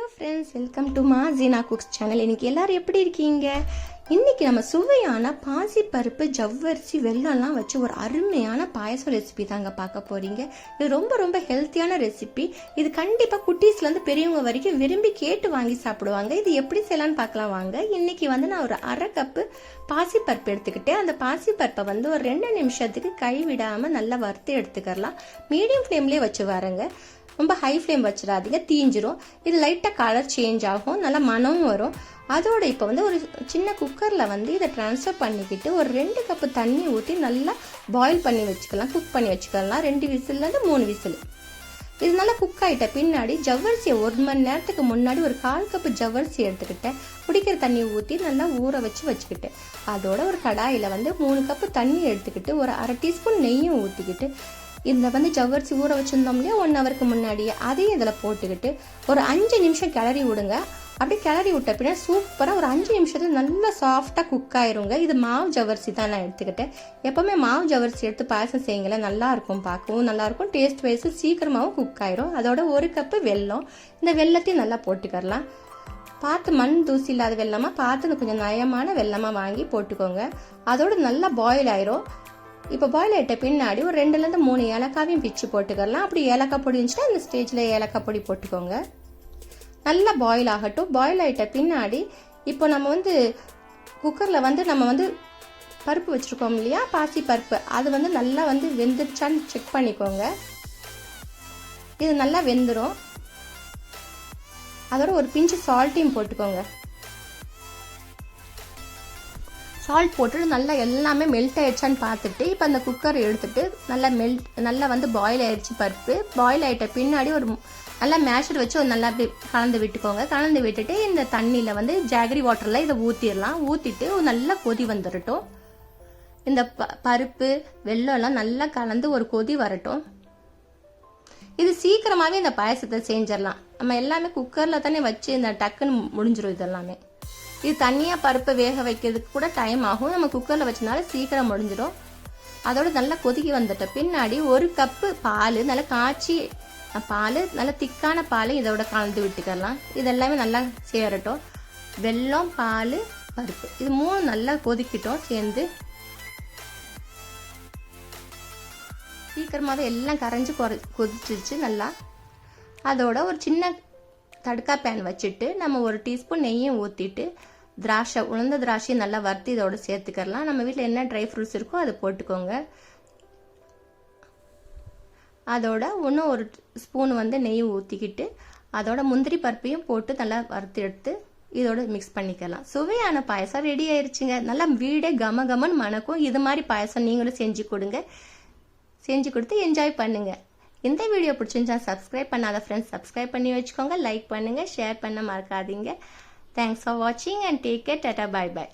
Hello friends welcome to மா Jeena cooks channel இன்றைக்கி எல்லோரும் எப்படி இருக்கீங்க? இன்றைக்கி நம்ம சுவையான பாசிப்பருப்பு ஜவ்வரிசி வெல்லம்லாம் வச்சு ஒரு அருமையான பாயசம் ரெசிபி தாங்க பார்க்க போகிறீங்க இது ரொம்ப ரொம்ப ஹெல்த்தியான ரெசிபி இது கண்டிப்பாக குட்டீஸ்லேருந்து பெரியவங்க வரைக்கும் விரும்பி கேட்டு வாங்கி சாப்பிடுவாங்க. இது எப்படி செய்யலான்னு பார்க்கலாம் வாங்க. இன்றைக்கி வந்து நான் ஒரு அரை கப்பு பாசிப்பருப்பு எடுத்துக்கிட்டேன். அந்த பாசிப்பருப்பை வந்து ஒரு ரெண்டு நிமிஷத்துக்கு கைவிடாமல் நல்லா வறுத்து எடுத்துக்கலாம் மீடியம் ஃப்ளேம்லேயே வச்சு வரேங்க ரொம்ப ஹை ஃப்ளேம் வச்சிடாதீங்க. தீஞ்சிரும். இது லைட்டாக கலர் சேஞ்ச் ஆகும். நல்லா மனமும் வரும். அதோட இப்போ வந்து ஒரு சின்ன குக்கரில் வந்து இதை ட்ரான்ஸ்ஃபர் பண்ணிக்கிட்டு ஒரு ரெண்டு கப்பு தண்ணி ஊற்றி நல்லா பாயில் பண்ணி வச்சுக்கலாம். குக் பண்ணி வச்சுக்கலாம். ரெண்டு விசில்லேருந்து மூணு விசில். இது நல்லா குக் ஆகிட்ட பின்னாடி ஜவ்வரிசியை ஒரு மணி நேரத்துக்கு முன்னாடி ஒரு கால் கப்பு ஜவ்வரிசி எடுத்துக்கிட்டேன். குடிக்கிற தண்ணி ஊற்றி நல்லா ஊற வச்சு வச்சுக்கிட்டேன். அதோட ஒரு கடாயில் வந்து மூணு கப்பு தண்ணி எடுத்துக்கிட்டு ஒரு அரை டீஸ்பூன் நெய்யும் ஊற்றிக்கிட்டு இந்த வந்து ஜவ்வரிசி ஊற வச்சுருந்தோம் இல்லையா ஒன் ஹவருக்கு முன்னாடியே. அதையும் இதில் போட்டுக்கிட்டு ஒரு அஞ்சு நிமிஷம் கிளறி விடுங்க. அப்படியே கிளறி விட்ட பின்னாடி சூப்பராக ஒரு அஞ்சு நிமிஷத்தில் நல்லா சாஃப்டாக குக் ஆயிருங்க. இது மாவு ஜவ்வரிசி தான் நான் எடுத்துக்கிட்டேன். எப்போவுமே மாவு ஜவ்வரிசி எடுத்து பாயசம் செய்யுங்களேன் நல்லா இருக்கும் பார்க்கவும் நல்லா இருக்கும். டேஸ்ட் வைஸ் சீக்கிரமாகவும் குக் ஆயிரும். அதோட ஒரு கப்பு வெல்லம். இந்த வெல்லத்தையும் நல்லா போட்டுக்கரலாம் பார்த்து மண் தூசி இல்லாத வெள்ளமாக பார்த்து கொஞ்சம் நயமான வெள்ளமாக வாங்கி போட்டுக்கோங்க. அதோடு நல்லா பாயில் ஆயிரும். இப்போ பாயில் ஆகிட்ட பின்னாடி ஒரு ரெண்டுலேருந்து மூணு ஏலக்காவையும் பிச்சு போட்டுக்கலாம். அப்படி ஏலக்காய் பொடி இருந்துச்சுன்னா அந்த ஸ்டேஜில் ஏலக்காய் பொடி போட்டுக்கோங்க. நல்லா பாயில் ஆகட்டும். பாயில் ஆகிட்ட பின்னாடி இப்போ நம்ம வந்து குக்கரில் வந்து நம்ம வந்து பருப்பு வச்சுருக்கோம் இல்லையா? பாசி பருப்பு. அது வந்து நல்லா வந்து வெந்துருச்சான்னு செக் பண்ணிக்கோங்க. இது நல்லா வெந்துடும் அதோட ஒரு பிஞ்சு சால்ட்டையும் போட்டுக்கோங்க. சால்ட் போட்டுட்டு நல்லா எல்லாமே மெல்ட் ஆயிடுச்சான்னு பார்த்துட்டு இப்போ அந்த குக்கர் எடுத்துட்டு நல்லா மெல்ட் நல்லா வந்து பாயில் ஆயிடுச்சு பருப்பு. பாயில் ஆகிட்ட பின்னாடி ஒரு நல்லா மேஷர் வச்சு ஒரு நல்லா அப்படி கலந்து விட்டுக்கோங்க. கலந்து விட்டுட்டு இந்த தண்ணியில் வந்து ஜாகரி வாட்டரில் இதை ஊற்றிடலாம் ஊற்றிட்டு ஒரு நல்லா கொதி வந்துடட்டும் இந்த ப பருப்பு வெள்ளம்லாம் நல்லா கலந்து ஒரு கொதி வரட்டும். இது சீக்கிரமாகவே இந்த பாயசத்தை செஞ்சிடலாம். நம்ம எல்லாமே குக்கரில் தானே வச்சு இந்த டக்குன்னு முடிஞ்சிடும் இதெல்லாமே. இது தனியாக பருப்பை வேக வைக்கிறதுக்கு கூட டைம் ஆகும். நம்ம குக்கரில் வச்சனால சீக்கிரம் முடிஞ்சிடும். அதோட நல்லா கொதிக்கி வந்துட்ட பின்னாடி ஒரு கப்பு பால் நல்லா காய்ச்சி பால் நல்லா திக்கான பால் இதோட கலந்து விட்டுக்கலாம். இதெல்லாமே நல்லா சேரட்டும். வெல்லம் பால் பருப்பு. இது மூணு நல்லா கொதிக்கிட்டோம் சேர்ந்து. சீக்கிரமாக எல்லாம் கரைஞ்சி கொதிச்சிருச்சு நல்லா. அதோட ஒரு சின்ன தடுக்கா பேன் வச்சுட்டு நம்ம ஒரு டீஸ்பூன் நெய்யும் ஊற்றிட்டு திராட்சை உளுந்த திராட்சையை நல்லா வறுத்து இதோடு சேர்த்துக்கலாம் நம்ம வீட்டில் என்ன ட்ரை ஃப்ரூட்ஸ் இருக்கோ அதை போட்டுக்கோங்க. அதோட இன்னும் ஒரு ஸ்பூன் வந்து நெய் ஊற்றிக்கிட்டு அதோட முந்திரி பருப்பையும் போட்டு நல்லா வறுத்து எடுத்து இதோட மிக்ஸ் பண்ணிக்கலாம். சுவையான பாயசம் ரெடி ஆயிருச்சுங்க. நல்லா வீடே கம கமன் மணக்கும். இது மாதிரி பாயசம் நீங்களும் செஞ்சு கொடுங்க. செஞ்சு கொடுத்து என்ஜாய் பண்ணுங்கள் இந்த வீடியோ பிடிச்சிருந்தா சப்ஸ்கிரைப் பண்ணாத ஃப்ரெண்ட்ஸ் சப்ஸ்கிரைப் பண்ணி வச்சுக்கோங்க லைக் பண்ணுங்கள் ஷேர் பண்ண மறக்காதீங்க. தேங்க்ஸ் ஃபார் வாட்சிங் and take care tata bye bye